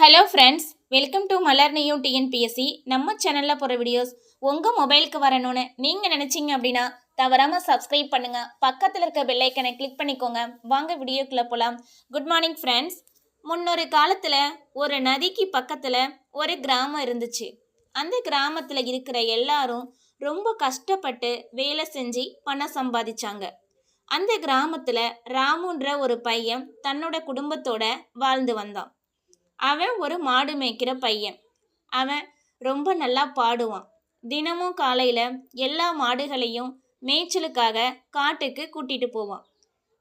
Hello friends welcome to Malar new TNPSC நம்ம சேனலில் போகிற வீடியோஸ் உங்கள் மொபைலுக்கு வரணும்னு நீங்கள் நினச்சிங்க அப்படின்னா தவறாமல் சப்ஸ்கிரைப் பண்ணுங்கள் பக்கத்தில் இருக்க பெல்லைக்கனை கிளிக் பண்ணிக்கோங்க. வாங்க வீடியோக்குள்ளே போகலாம் குட் மார்னிங் ஃப்ரெண்ட்ஸ் முன்னொரு காலத்தில் ஒரு நதிக்கு பக்கத்தில் ஒரு கிராமம் இருந்துச்சு. அந்த கிராமத்தில் இருக்கிற எல்லாரும் ரொம்ப கஷ்டப்பட்டு வேலை செஞ்சு பணம் சம்பாதிச்சாங்க. அந்த கிராமத்தில் ராமுன்ற ஒரு பையன் தன்னோட குடும்பத்தோட வாழ்ந்து வந்தான். அவன் ஒரு மாடு மேய்க்கிற பையன். அவன் ரொம்ப நல்லா பாடுவான். தினமும் காலையில் எல்லா மாடுகளையும் மேய்ச்சலுக்காக காட்டுக்கு கூட்டிட்டு போவான்.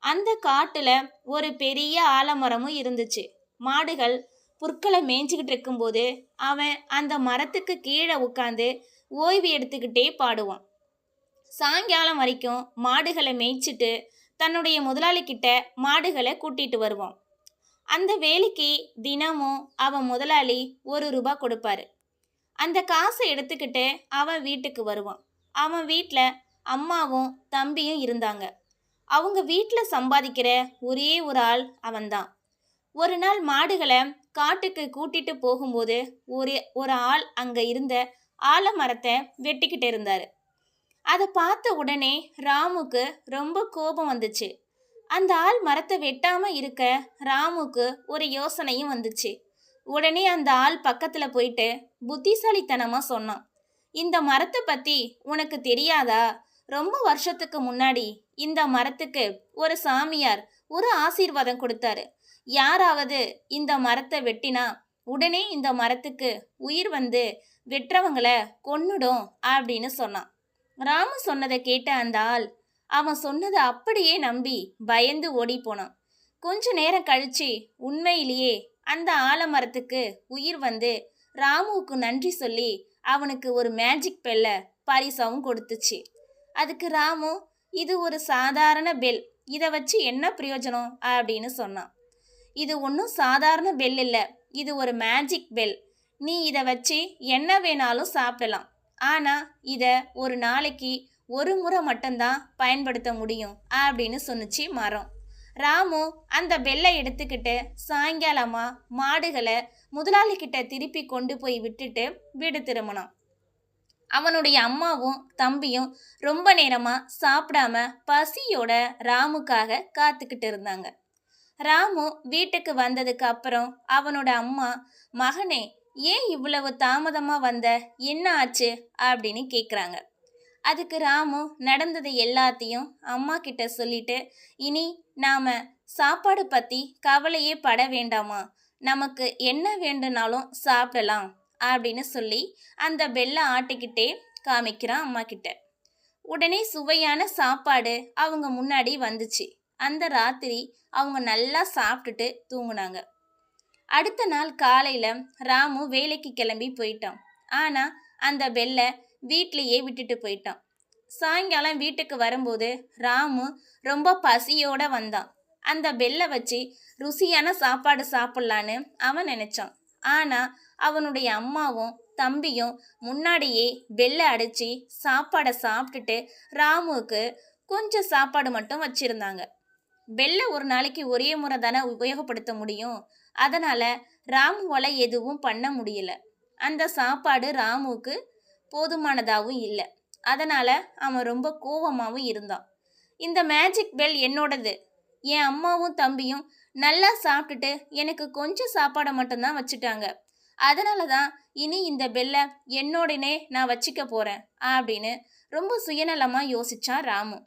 அந்த காட்டில் ஒரு பெரிய ஆலமரமும் இருந்துச்சு. மாடுகள் புற்களை மேய்ஞ்சிக்கிட்டு இருக்கும்போது அவன் அந்த மரத்துக்கு கீழே உட்காந்து ஓய்வு எடுத்துக்கிட்டே பாடுவான். சாயங்காலம் வரைக்கும் மாடுகளை மேய்ச்சிட்டு தன்னுடைய முதலாளிக்கிட்ட மாடுகளை கூட்டிகிட்டு வருவான். அந்த வேலைக்கு தினமும் அவன் முதலாளி ஒரு ரூபா கொடுப்பாரு. அந்த காசை எடுத்துக்கிட்டு அவன் வீட்டுக்கு வருவான். அவன் வீட்டில் அம்மாவும் தம்பியும் இருந்தாங்க. அவங்க வீட்டில் சம்பாதிக்கிற ஒரே ஒரு ஆள் அவன்தான். ஒரு நாள் மாடுகளை காட்டுக்கு கூட்டிட்டு போகும்போது ஒரு ஒரு ஆள் அங்கே இருந்த ஆலமரத்தை வெட்டிக்கிட்டு இருந்தார். அதை பார்த்த உடனே ராமுக்கு ரொம்ப கோபம் வந்துச்சு. அந்த ஆள் மரத்தை வெட்டாம இருக்க ராமுக்கு ஒரு யோசனையும் வந்துச்சு. உடனே அந்த ஆள் பக்கத்துல போயிட்டு புத்திசாலித்தனமா சொன்னான். இந்த மரத்தை பத்தி உனக்கு தெரியாதா? ரொம்ப வருஷத்துக்கு முன்னாடி இந்த மரத்துக்கு ஒரு சாமியார் ஒரு ஆசீர்வாதம் கொடுத்தாரு. யாராவது இந்த மரத்தை வெட்டினா உடனே இந்த மரத்துக்கு உயிர் வந்து வெட்டுறவங்கள கொன்னுடும் அப்படின்னு சொன்னான். ராமு சொன்னதை கேட்ட அந்த ஆள் அவன் சொன்னதை அப்படியே நம்பி பயந்து ஓடி போனான் கொஞ்ச நேரம் கழிச்சு உண்மையிலேயே அந்த ஆலமரத்துக்கு உயிர் வந்து ராமுவுக்கு நன்றி சொல்லி அவனுக்கு ஒரு மேஜிக் பெல்ல பரிசாவும் கொடுத்துச்சு. அதுக்கு ராமு இது ஒரு சாதாரண பெல் இதை வச்சு என்ன பிரயோஜனம்? அப்படின்னு சொன்னான். இது ஒன்றும் சாதாரண பெல் இல்லை. இது ஒரு மேஜிக் பெல் நீ இதை வச்சு என்ன வேணாலும் சாப்பிடலாம். ஆனால் இதை ஒரு நாளைக்கு ஒரு முறை மட்டும்தான் பயன்படுத்த முடியும் அப்படின்னு சொன்னிச்சு மரம். ராமு அந்த வெள்ளை எடுத்துக்கிட்டு சாயங்காலமா மாடுகளை முதலாளி கிட்ட திருப்பி கொண்டு போய் விட்டுட்டு வீடு திரும்பினான். அவனுடைய அம்மாவும் தம்பியும் ரொம்ப நேரமா சாப்பிடாம பசியோட ராமுக்காக காத்துக்கிட்டு இருந்தாங்க. ராமு வீட்டுக்கு வந்ததுக்கு அப்புறம் அவனோட அம்மா மகனே ஏன் இவ்வளவு தாமதமா வந்த? என்ன ஆச்சு? அப்படின்னு கேட்குறாங்க அதுக்கு ராமு நடந்தது எல்லாத்தையும் அம்மா கிட்ட சொல்லிட்டு இனி நாம சாப்பாடு பத்தி கவலையே பட வேண்டாமா? நமக்கு என்ன வேண்டுனாலும் சாப்பிடலாம் அப்படின்னு சொல்லி அந்த பெல்லை ஆட்டிக்கிட்டே காமிக்கிறான் அம்மா கிட்ட. உடனே சுவையான சாப்பாடு அவங்க முன்னாடி வந்துச்சு. அந்த ராத்திரி அவங்க நல்லா சாப்பிட்டுட்டு தூங்குனாங்க. அடுத்த நாள் காலையில ராமு வேலைக்கு கிளம்பி போயிட்டான். ஆனா அந்த பெல்லை வீட்லேயே விட்டுட்டு போயிட்டான். சாயங்காலம் வீட்டுக்கு வரும்போது ராமு ரொம்ப பசியோட வந்தான். அந்த பெல்லை வச்சு ருசியான சாப்பாடு சாப்பிட்லான்னு அவன் நினைச்சான். ஆனா அவனுடைய அம்மாவும் தம்பியும் முன்னாடியே பெல்லை அடிச்சு சாப்பாடை சாப்பிட்டுட்டு ராமுவுக்கு கொஞ்சம் சாப்பாடு மட்டும் வச்சிருந்தாங்க. பெல்லை ஒரு நாளைக்கு ஒரே முறை தானே உபயோகப்படுத்த முடியும்? அதனால ராமுவால் எதுவும் பண்ண முடியல. அந்த சாப்பாடு ராமுவுக்கு போதுமானதாகவும் இல்லை. அதனால் அவன் ரொம்ப கோவமாகவும் இருந்தான். இந்த மேஜிக் பெல் என்னோடது? என் அம்மாவும் தம்பியும் நல்லா சாப்பிட்டுட்டு எனக்கு கொஞ்சம் சாப்பாடை மட்டும்தான் வச்சுட்டாங்க. அதனால தான் இனி இந்த பெல்லை என்னோடனே நான் வச்சுக்க போகிறேன் அப்படின்னு ரொம்ப சுயநலமாக யோசித்தான் ராமு.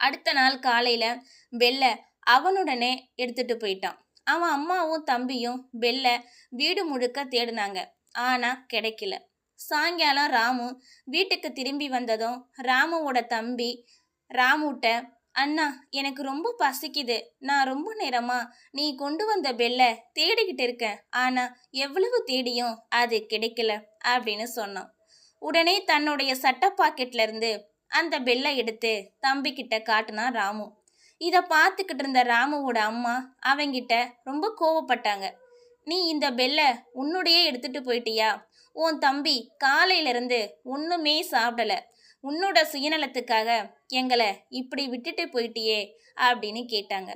அடுத்த நாள் காலையில் பெல்லை அவனுடனே எடுத்துகிட்டு போயிட்டான். அவன் அம்மாவும் தம்பியும் பெல்லை வீடு முழுக்க தேடினாங்க. ஆனால் கிடைக்கல. சாயங்காலம் ராமு வீட்டுக்கு திரும்பி வந்ததும் ராமுவோட தம்பி ராமுட்ட அண்ணா எனக்கு ரொம்ப பசிக்குது. நான் ரொம்ப நேரமா நீ கொண்டு வந்த பெல்லை தேடிக்கிட்டு இருக்கேன். ஆனா எவ்வளவு தேடியும் அது கிடைக்கல அப்படின்னு சொன்னான். உடனே தன்னுடைய சட்ட பாக்கெட்ல இருந்து அந்த பெல்லை எடுத்து தம்பி கிட்ட ராமு. இதை பார்த்துக்கிட்டு இருந்த ராமுவோட அம்மா அவங்கிட்ட ரொம்ப கோவப்பட்டாங்க. நீ இந்த பெல்லை உன்னுடைய எடுத்துட்டு போயிட்டியா? உன் தம்பி காலையிலிருந்து ஒன்றுமே சாப்பிடல. உன்னோட சுயநலத்துக்காக எங்களை இப்படி விட்டுட்டு போயிட்டியே அப்படின்னு கேட்டாங்க.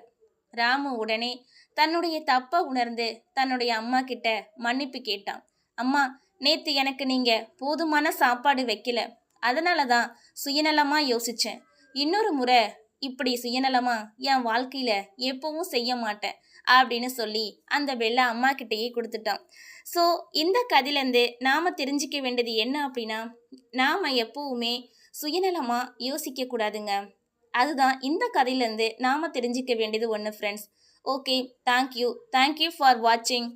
ராமு உடனே தன்னுடைய தப்பை உணர்ந்து தன்னுடைய அம்மா கிட்ட மன்னிப்பு கேட்டான். அம்மா நேற்று எனக்கு நீங்கள் போதுமான சாப்பாடு வைக்கல. அதனால தான் சுயநலமாக யோசித்தேன் இன்னொரு முறை இப்படி சுயநலமாக என் வாழ்க்கையில் எப்பவும் செய்ய மாட்டேன். அப்படின்னு சொல்லி அந்த வெள்ளை அம்மா கிட்டேயே கொடுத்துட்டான். ஸோ இந்த கதையிலேருந்து நாம் தெரிஞ்சிக்க வேண்டியது என்ன அப்படின்னா நாம் எப்போவுமே சுயநலமாக யோசிக்க கூடாதுங்க. அதுதான் இந்த கதையிலேருந்து நாம் தெரிஞ்சிக்க வேண்டியது ஒன்று friends okay thank you thank you for வாட்சிங்